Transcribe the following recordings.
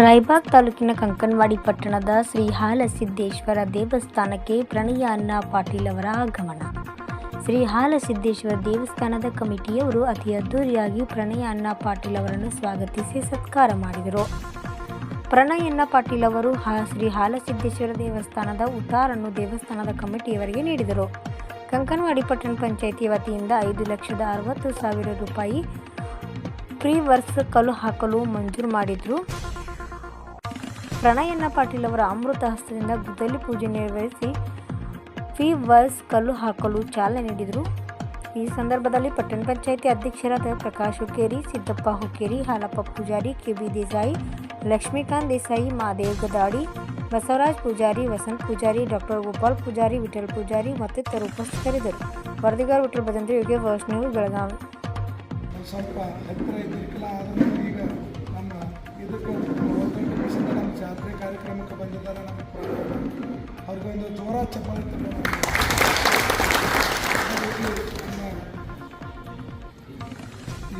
ರಾಯಬಾಗ್ ತಾಲೂಕಿನ ಕಂಕನವಾಡಿ ಪಟ್ಟಣದ ಶ್ರೀ ಹಾಲಸಿದ್ದೇಶ್ವರ ದೇವಸ್ಥಾನಕ್ಕೆ ಪ್ರಣಯ ಅನ್ನ ಪಾಟೀಲ್ ಅವರ ಆಗಮನ. ಶ್ರೀ ಹಾಲಸಿದ್ದೇಶ್ವರ ದೇವಸ್ಥಾನದ ಕಮಿಟಿಯವರು ಅತಿ ಅದ್ದೂರಿಯಾಗಿ ಪ್ರಣಯ ಅನ್ನ ಪಾಟೀಲ್ ಅವರನ್ನು ಸ್ವಾಗತಿಸಿ ಸತ್ಕಾರ ಮಾಡಿದರು. ಪ್ರಣಯಣ್ಣ ಪಾಟೀಲ್ ಅವರು ಶ್ರೀ ಹಾಲಸಿದ್ದೇಶ್ವರ ದೇವಸ್ಥಾನದ ಉತ್ತಾರನ್ನು ದೇವಸ್ಥಾನದ ಕಮಿಟಿಯವರಿಗೆ ನೀಡಿದರು. ಕಂಕನವಾಡಿ ಪಟ್ಟಣ ಪಂಚಾಯಿತಿ ವತಿಯಿಂದ ಐದು ಲಕ್ಷದ ಅರವತ್ತು ಸಾವಿರ ರೂಪಾಯಿ ಪ್ರೀ ವರ್ಸ್ ಕಲ್ಲು ಹಾಕಲು ಮಂಜೂರು ಮಾಡಿದ್ರು. ಪ್ರಣಯನ್ನ ಪಾಟೀಲ್ ಅವರ ಅಮೃತ ಹಸ್ತದಿಂದ ಗುದ್ದಲಿ ಪೂಜೆ ನೆರವೇರಿಸಿ ಫಿ ವರ್ಸ್ ಕಲ್ಲು ಹಾಕಲು ಚಾಲನೆ ನೀಡಿದರು. ಈ ಸಂದರ್ಭದಲ್ಲಿ ಪಟ್ಟಣ ಪಂಚಾಯಿತಿ ಅಧ್ಯಕ್ಷರಾದ ಪ್ರಕಾಶ್ ಹುಕ್ಕೇರಿ, ಸಿದ್ದಪ್ಪ ಹುಕ್ಕೇರಿ, ಹಾಲಪ್ಪ ಪೂಜಾರಿ, ಕೆಬಿ ದೇಸಾಯಿ, ಲಕ್ಷ್ಮೀಕಾಂತ್ ದೇಸಾಯಿ ಮಹಾದೇವ್ ಗದಾಡಿ, ಬಸವರಾಜ್ ಪೂಜಾರಿ, ವಸಂತ್ ಪೂಜಾರಿ, ಡಾಕ್ಟರ್ ಗೋಪಾಲ್ ಪೂಜಾರಿ, ವಿಠಲ್ ಪೂಜಾರಿ ಮತ್ತಿತರರು ಉಪಸ್ಥಿತರಿದ್ದರು. ವರದಿಗಾರ ವಿಠಲ್ ಭಜಂತ್ರಿ ಯೋಗ್ಯ ವರ್ಷ ನೀವು ಬೆಳಗಾವಿ. ಕಾರ್ಯಕ್ರಮಕ್ಕೆ ಬಂದಿದ್ದಾರೆ ನಮ್ಮ. ಅವ್ರಿಗೊಂದು ಜೋರ ಚಪ್ಪಾಳೆ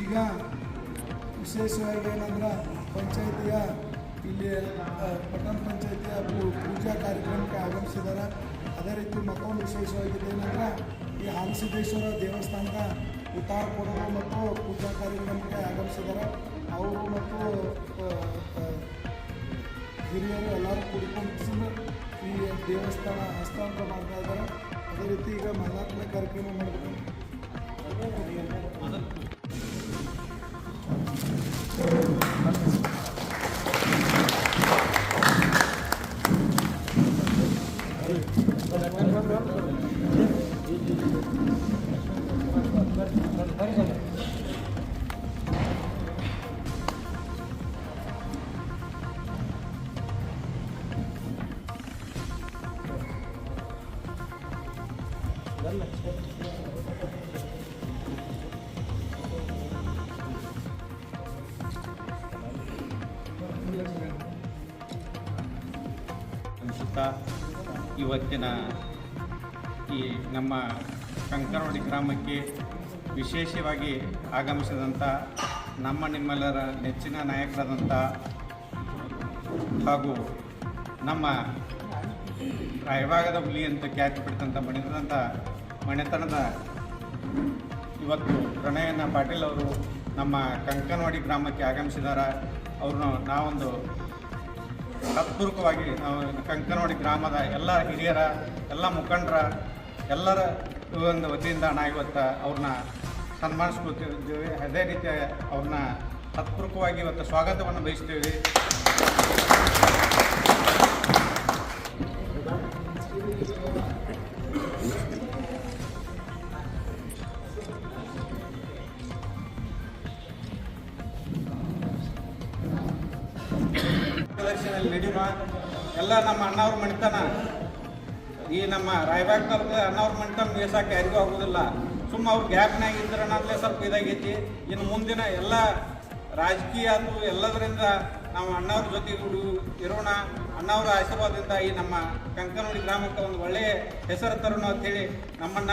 ಈಗ ವಿಶೇಷವಾಗಿ ಏನಂದ್ರೆ ಪಂಚಾಯಿತಿಯ ಇಲ್ಲಿ ಪಟ್ಟಣ ಪಂಚಾಯಿತಿಯ ಪೂಜಾ ಕಾರ್ಯಕ್ರಮಕ್ಕೆ ಆಗಮಿಸಿದ್ದಾರೆ ಅದೇ ರೀತಿ ಮತ್ತೊಂದು ವಿಶೇಷವಾಗಿದೆ ಏನಂದ್ರೆ ಈ ಹಾಲಸಿದ್ದೇಶ್ವರ ದೇವಸ್ಥಾನದ ಉತ್ತಾರ ಕೊಡಗು ಮತ್ತು ಪೂಜಾ ಕಾರ್ಯಕ್ರಮಕ್ಕೆ ಆಗಮಿಸಿದ್ದಾರೆ ಅವರು ಮತ್ತು ಹಿರಿಯರು ಎಲ್ಲರೂ ಕುಡ್ಕೊಂಡು ಈ ದೇವಸ್ಥಾನ ಹಸ್ತಾಂತರ ಮಾಡ್ತಾ ಇದ್ದಾರೆ. ಅದೇ ರೀತಿ ಈಗ ಮಹಾತ್ಮ ಕಾರ್ಯಕ್ರಮ ಮಾಡಬೇಕು. ಅನಿಸುತ್ತಾ ಇವತ್ತಿನ ಈ ನಮ್ಮ ಕಂಕನವಾಡಿ ಗ್ರಾಮಕ್ಕೆ ವಿಶೇಷವಾಗಿ ಆಗಮಿಸಿದಂಥ ನಮ್ಮ ನಿಮ್ಮೆಲ್ಲರ ನೆಚ್ಚಿನ ನಾಯಕರಾದಂಥ ಹಾಗೂ ನಮ್ಮ ರಾಯಭಾಗದ ಹುಲಿ ಅಂತ ಖ್ಯಾತಿ ಪಡೆದಂಥ ಮಣಿತನದ ಮಣಿತನದ ಇವತ್ತು ಪ್ರಣಯನ ಪಾಟೀಲ್ ಅವರು ನಮ್ಮ ಕಂಕನವಾಡಿ ಗ್ರಾಮಕ್ಕೆ ಆಗಮಿಸಿದ್ದಾರೆ ಅವ್ರನ್ನ ನಾವೊಂದು ಹತ್ಪೂರ್ವಕವಾಗಿ ನಾವು ಕಂಕನವಾಡಿ ಗ್ರಾಮದ ಎಲ್ಲ ಹಿರಿಯರ, ಎಲ್ಲ ಮುಖಂಡರ, ಎಲ್ಲರ ಒಂದು ವತಿಯಿಂದ ನಾವು ಇವತ್ತು ಅವ್ರನ್ನ ಸನ್ಮಾನಿಸ್ಕೊಳ್ತಿದ್ದೇವೆ ಅದೇ ರೀತಿ ಅವ್ರನ್ನ ಹತ್ಪೂರ್ವಕವಾಗಿ ಇವತ್ತು ಸ್ವಾಗತವನ್ನು ಬಯಸ್ತೇವೆ. ಎಲ್ಲ ನಮ್ಮ ಅಣ್ಣವ್ರ ಮಣಿತನ. ಈ ನಮ್ಮ ರಾಯಬಾಗ್ ತಾಲೂಕು ಅಣ್ಣವ್ರ ಮಣಿತನ ನಿಲ್ಸಕ್ಕೆ ಯಾರಿಗೂ ಆಗೋದಿಲ್ಲ. ಸುಮ್ಮ ಅವ್ರ ಗ್ಯಾಪ್ನಾಗ ಇದ್ರೆ ಅನ್ನೋದ್ಲೇ ಸ್ವಲ್ಪ ಇದಾಗೈತಿ. ಇನ್ನು ಮುಂದಿನ ಎಲ್ಲ ರಾಜಕೀಯ ಅದು ಎಲ್ಲದರಿಂದ ನಾವು ಅಣ್ಣವ್ರ ಜೊತೆ ಇರೋಣ. ಅಣ್ಣವರ ಆಶೀರ್ವಾದದಿಂದ ಈ ನಮ್ಮ ಕಂಕನವಾಡಿ ಗ್ರಾಮಕ್ಕೆ ಒಂದು ಒಳ್ಳೆಯ ಹೆಸರು ತರೋಣ ಅಂತೇಳಿ ನಮ್ಮನ್ನ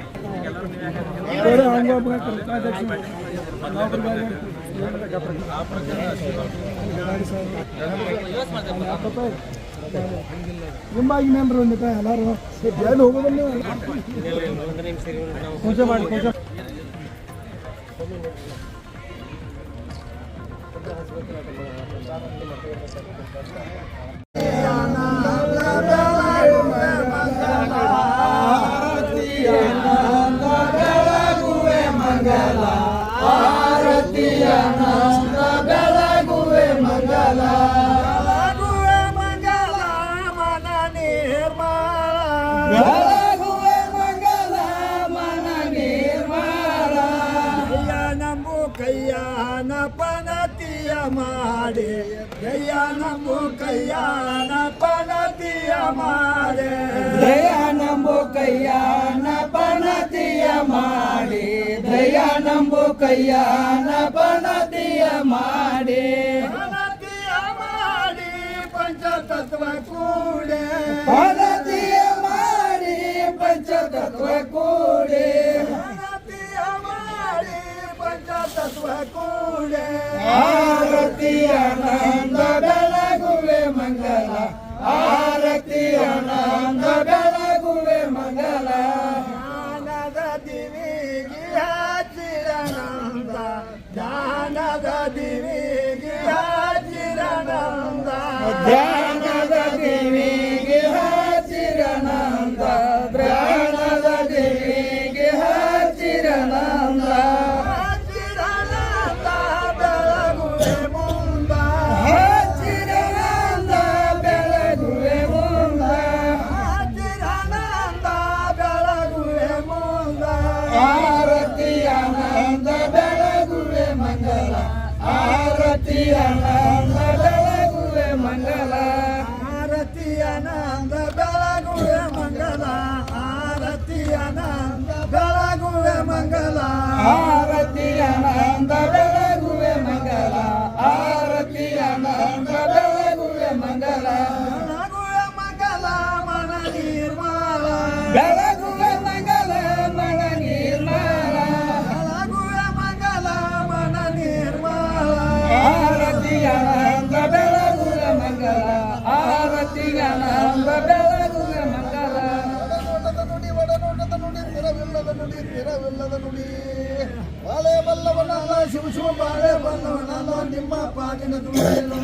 ಹಂಗ ನಿಮ್ಮಾಗಿ ಮೇನ್ರಿ ಒಂದಿಟ ಎಲ್ಲಾರು ಎಲ್ಲಿ ಹೋಗೋದಿಲ್ಲ ನೀವು ಪೂಜೆ ಮಾಡಿ ಪೂಜೆ ಬೆಳಗುವೆ ಕೈಯಾನ ಪನತಿಯ ಮಾಡೆ ದಯಾನ ಮು ಕೈಯಾನ ಪನತಿಯ ಮಾಡೆ ದಯಾನ ಮು ಕೈಯಾನ ಪನತಿಯ ಮಾಡೆ ದಯಾನ ಮು ಕೈಯಾನ ಪನತಿಯ ಮಾಡೆ ಪನತಿಯ ಮಾಡಿ ಪಂಚತತ್ವ ಕೂಡೆ ಪನತಿಯ ಮಾಡಿ ಪಂಚತತ್ವ ಕೂಡೆ ಪಂಚತತ್ವ ಕೂಡೆ ಆರತಿ ಆನಂದ ಬೆಳಗುವೆ ಮಂಗಲ ಆರತಿ ಆನಂದ ಬೆಳಗುವೆ ಮಂಗಲ ಜ್ಞಾನದ ದಿವಿಗೆ ಹಾಜಿರನಂದ ಜ್ಞಾನದ ದಿವಿಗೆ ಹಾಜಿರನಂದ ಧ್ಯಾನದ ಆರತಿ ಆನಂದ ಬೆಳಗುವೆ ಮಂಗಲ ಆರತಿ ಆನಂದ ಬೆಳಗುವೆ ಮಂಗಲ ಬೆಳಗುವೆ ಮಂಗಲ ಮನ ನಿರ್ಮಲ ಬಾಳೆ ಬಂದವ, ನಾನು ನಿಮ್ಮ ಪಾಟಿನ ದುಡಿಯನು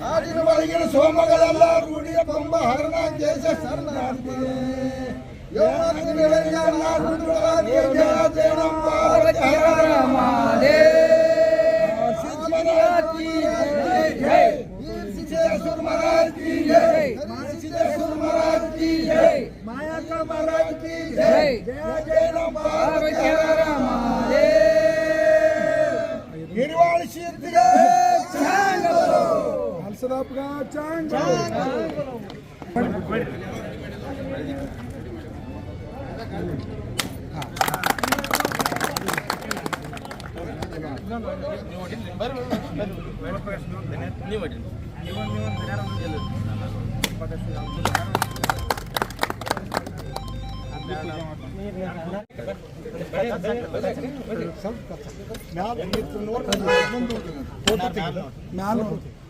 ಕಾಡಿನ ಒಳಗಿನ ಸೋಮಗಳೆಲ್ಲ ರೂಢಿಯ ಬೊಂಬ ಹರಣ ದೇಶ ಶರಣಾಗ್ತದೆ ಯೋಮಾತಿಗಳಲ್ಲಿ आपका चांग ಮ್ಯಾಲ ಮ್ಯಾಲ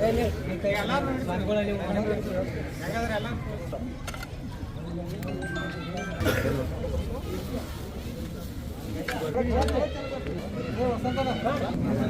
¡Vamos! ¡Vamos! ¡Vamos! ¡Vamos! ¡Vamos!